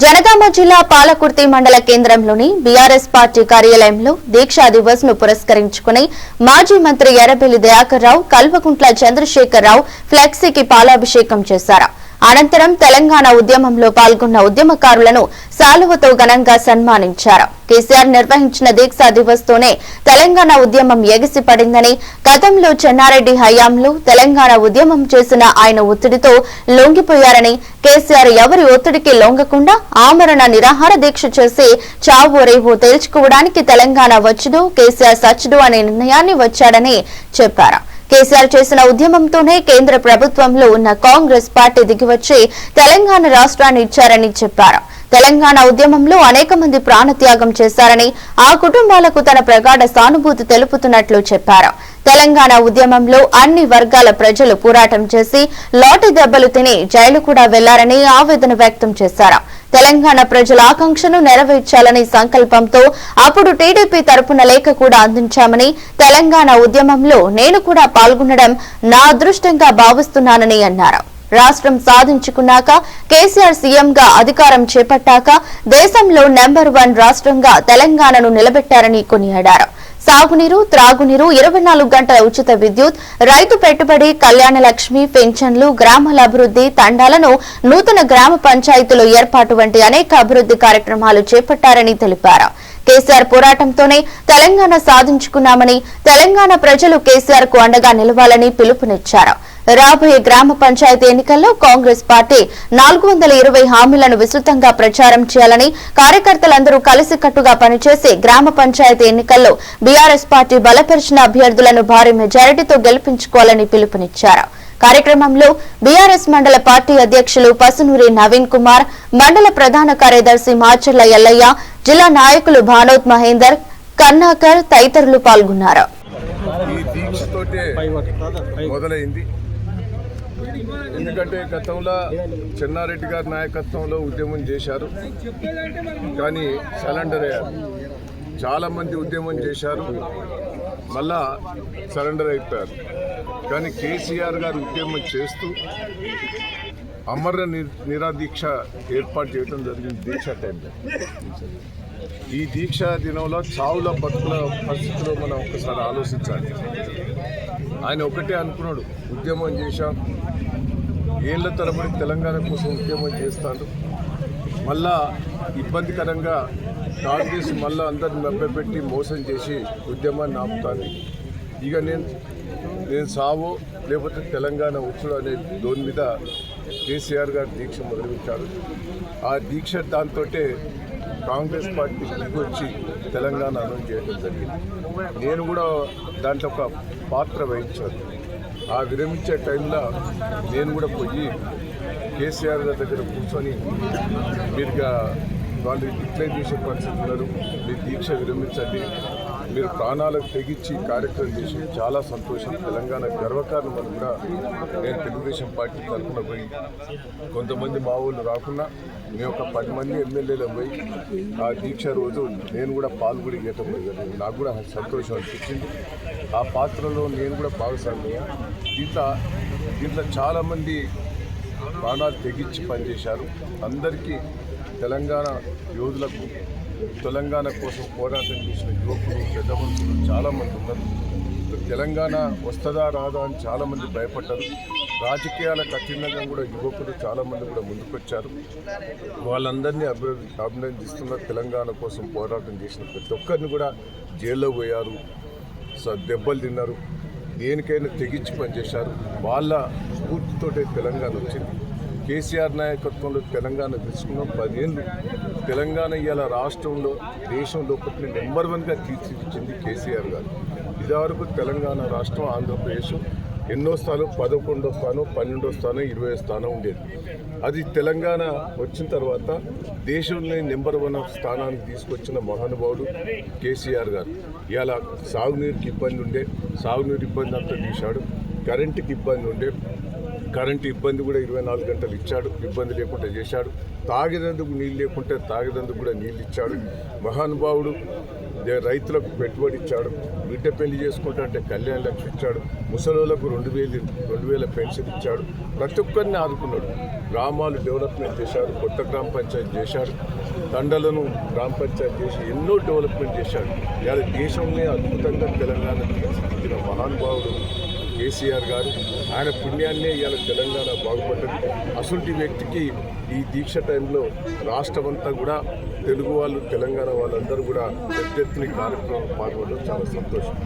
జనగామ జిల్లా పాలకుర్తి మండల కేంద్రంలోని బీఆర్ఎస్ పార్టీ కార్యాలయంలో దీక్షా దివస్ను పురస్కరించుకుని మాజీ మంత్రి ఎర్రబెల్లి దయాకర్ రావు కల్వకుంట్ల చంద్రశేఖర్ రావు ఫ్లెక్సీకి పాలాభిషేకం చేశారు. అనంతరం తెలంగాణ ఉద్యమంలో పాల్గొన్న ఉద్యమకారులను శాలువతో ఘనంగా సన్మానించారు. కేసీఆర్ నిర్వహించిన దీక్షా దివస్ తోనే తెలంగాణ ఉద్యమం ఎగిసిపడిందని గతంలో చెన్నారెడ్డి హయాంలో తెలంగాణ ఉద్యమం చేసిన ఆయన ఒత్తిడితో లొంగిపోయారని కేసీఆర్ ఎవరి ఒత్తిడికి లొంగకుండా ఆమరణ నిరాహార దీక్ష చేసి చావు రేవో తేల్చుకోవడానికి తెలంగాణ వచ్చుడు కేసీఆర్ సచ్చుడు అనే నిర్ణయాన్ని వచ్చాడని చెప్పారు. కేసీఆర్ చేసిన ఉద్యమంతోనే కేంద్ర ప్రభుత్వంలో ఉన్న కాంగ్రెస్ పార్టీ దిగివచ్చి తెలంగాణ రాష్ట్రాన్ని ఇచ్చారని చెప్పారు. తెలంగాణ ఉద్యమంలో అనేక మంది ప్రాణత్యాగం చేశారని ఆ కుటుంబాలకు తన ప్రగాఢ సానుభూతి తెలుపుతున్నట్లు చెప్పారు. తెలంగాణ ఉద్యమంలో అన్ని వర్గాల ప్రజలు పోరాటం చేసి లాటి దెబ్బలు తిని జైలు కూడా వెళ్ళారని ఆవేదన వ్యక్తం చేశారు. తెలంగాణ ప్రజల ఆకాంక్షను నెరవేర్చాలనే సంకల్పంతో అప్పుడు టీడీపీ తరపున లేఖ కూడా అందించామని తెలంగాణ ఉద్యమంలో నేను కూడా పాల్గొనడం నా అదృష్టంగా భావిస్తున్నానని అన్నారు. రాష్ట్రం సాధించుకున్నాక కేసీఆర్ సీఎంగా అధికారం చేపట్టాక దేశంలో నెంబర్ వన్ రాష్ట్రంగా తెలంగాణను నిలబెట్టారని కొనియాడారు. సాగునీరు త్రాగునీరు ఇరవై నాలుగు గంటల ఉచిత విద్యుత్ రైతు పెట్టుబడి కళ్యాణ లక్ష్మి పెన్షన్లు గ్రామాల అభివృద్ధి తండాలను నూతన గ్రామ పంచాయతీలు ఏర్పాటు వంటి అనేక అభివృద్ధి కార్యక్రమాలు చేపట్టారని తెలిపారు. కేసీఆర్ పోరాటంతోనే తెలంగాణ సాధించుకున్నామని తెలంగాణ ప్రజలు కేసీఆర్కు అండగా నిలవాలని పిలుపునిచ్చారు. రాబోయే గ్రామ పంచాయతీ ఎన్నికల్లో కాంగ్రెస్ పార్టీ నాలుగు వందల ఇరవై హామీలను విస్తృతంగా ప్రచారం చేయాలని కార్యకర్తలందరూ కలిసికట్టుగా పనిచేసి గ్రామ పంచాయతీ ఎన్నికల్లో బీఆర్ఎస్ పార్టీ బలపరిచిన అభ్యర్థులను భారీ మెజారిటీతో గెలిపించుకోవాలని పిలుపునిచ్చారు. కార్యక్రమంలో బీఆర్ఎస్ మండల పార్టీ అధ్యక్షులు పసునూరి నవీన్ కుమార్ మండల ప్రధాన కార్యదర్శి మాచర్ల ఎల్లయ్య జిల్లా నాయకులు భానోత్ మహేందర్ కన్నాకర్ తదితరులు పాల్గొన్నారు. ఈ మొదలైంది. ఎందుకంటే గతంలో చెన్నారెడ్డి గారి నాయకత్వంలో ఉద్యమం చేశారు. కానీ సరెండర్ అయ్యారు. చాలామంది ఉద్యమం చేశారు. మళ్ళా సరెండర్ అయిపోయారు. కానీ కేసీఆర్ గారు ఉద్యమం చేస్తూ అమర నిరాదీక్ష ఏర్పాటు చేయడం జరిగింది దీక్ష టైంలో. ఈ దీక్ష దినంలో చావుల బతుకుల పరిస్థితిలో మనం ఒకసారి ఆలోచించాలి. ఆయన ఒకటే అనుకున్నాడు ఉద్యమం చేశాం ఏళ్ళ తరబడి తెలంగాణ కోసం ఉద్యమం చేస్తాడు. మళ్ళా ఇబ్బందికరంగా కాంగ్రెస్ మళ్ళా అందరిని నబ్బెట్టి మోసం చేసి ఉద్యమాన్ని ఆపుతాను ఇక నేను నేను సావో లేకపోతే తెలంగాణ వచ్చుడు అనే దోని మీద కేసీఆర్ గారు దీక్ష మొదలుపెట్టారు. ఆ దీక్ష దాంతో కాంగ్రెస్ పార్టీ వచ్చి తెలంగాణ అనౌన్స్ చేయడం జరిగింది. నేను కూడా దాంట్లో ఒక పాత్ర వహించాను. ఆ విరమించే టైంలో నేను కూడా పోయి కేసీఆర్ గారి దగ్గర కూర్చొని మీరుగా వాళ్ళు డిక్లైన్ చేసే పరిస్థితి ఉన్నారు మీరు దీక్ష విరమించండి. మీరు ప్రాణాలకు తెగించి కార్యక్రమం చేసి చాలా సంతోషం. తెలంగాణ గర్వకారణం అని కూడా నేను తెలుగుదేశం పార్టీ తరఫున పోయి కొంతమంది మా ఊళ్ళు రాకుండా మేము ఒక పది మంది ఎమ్మెల్యేలు పోయి ఆ దీక్ష రోజు నేను కూడా పాల్గొని ఇవ్వటం నాకు కూడా సంతోషం అనిపించింది. ఆ పాత్రలో నేను కూడా భాగస్వామ్యం దీంట్లో దీంట్లో చాలామంది ప్రాణాలు తెగించి పనిచేశారు. అందరికీ తెలంగాణ యోధులకు తెలంగాణ కోసం పోరాటం చేసిన యువకులు పెద్ద మనుషులు చాలామంది ఉన్నారు. తెలంగాణ వస్తుందా రాదా అని చాలామంది భయపడ్డారు. రాజకీయాల కఠినంగా కూడా యువకులు చాలామంది కూడా ముందుకొచ్చారు. వాళ్ళందరినీ అభివృద్ధి అభినందిస్తున్న తెలంగాణ కోసం పోరాటం చేసిన ప్రతి ఒక్కరిని కూడా జైల్లో పోయారు. స- దెబ్బలు తిన్నారు. దేనికైనా తెగించి పనిచేశారు. వాళ్ళ స్ఫూర్తితోటే తెలంగాణ వచ్చింది. కేసీఆర్ నాయకత్వంలో తెలంగాణ తెచ్చుకున్నాం. పదేళ్ళు తెలంగాణ ఇవాళ రాష్ట్రంలో దేశంలో ఒకటి నెంబర్ వన్గా తీర్చిదిచ్చింది కేసీఆర్ గారు. ఇదివరకు తెలంగాణ రాష్ట్రం ఆంధ్రప్రదేశ్ ఎన్నో స్థానం పదకొండో స్థానం పన్నెండో స్థానం ఇరవై స్థానం ఉండేది. అది తెలంగాణ వచ్చిన తర్వాత దేశంలో నెంబర్ వన్ స్థానానికి తీసుకొచ్చిన మహానుభావుడు కేసీఆర్ గారు. ఇలా సాగునీరుకి ఇబ్బంది ఉండే సాగునీరు ఇబ్బంది అంతా తీశాడు. కరెంటుకి ఇబ్బంది ఉండే కరెంటు ఇబ్బంది కూడా ఇరవై నాలుగు గంటలు ఇచ్చాడు ఇబ్బంది లేకుండా చేశాడు. తాగినందుకు నీళ్ళు లేకుంటే తాగినందుకు కూడా నీళ్ళు ఇచ్చాడు. మహానుభావుడు రైతులకు పెట్టుబడి ఇచ్చాడు. బిడ్డ పెళ్ళి చేసుకుంటా అంటే కళ్యాణ లక్ష ఇచ్చాడు. ముసలోళ్ళకు రెండు వేలు రెండు వేల పెన్షన్ ఇచ్చాడు. ప్రతి ఒక్కరిని ఆదుకున్నాడు. గ్రామాలు డెవలప్మెంట్ చేశాడు కొత్త గ్రామ పంచాయతీ చేశాడు. తండలను గ్రామ పంచాయతీ చేసి ఎన్నో డెవలప్మెంట్ చేశాడు. ఇలా దేశంలో అద్భుతంగా తెలంగాణ తీర్చిదిద్దిన మహానుభావుడు కేసీఆర్ గారు ఆయన పుణ్యాన్నే ఇవాళ తెలంగాణ బాగుపడ్డది. అసలు వ్యక్తికి ఈ దీక్ష టైంలో రాష్ట్రం అంతా కూడా తెలుగు వాళ్ళు తెలంగాణ వాళ్ళందరూ కూడా పెద్ద ఎత్తున కార్యక్రమం పాల్గొనడం చాలా సంతోషం.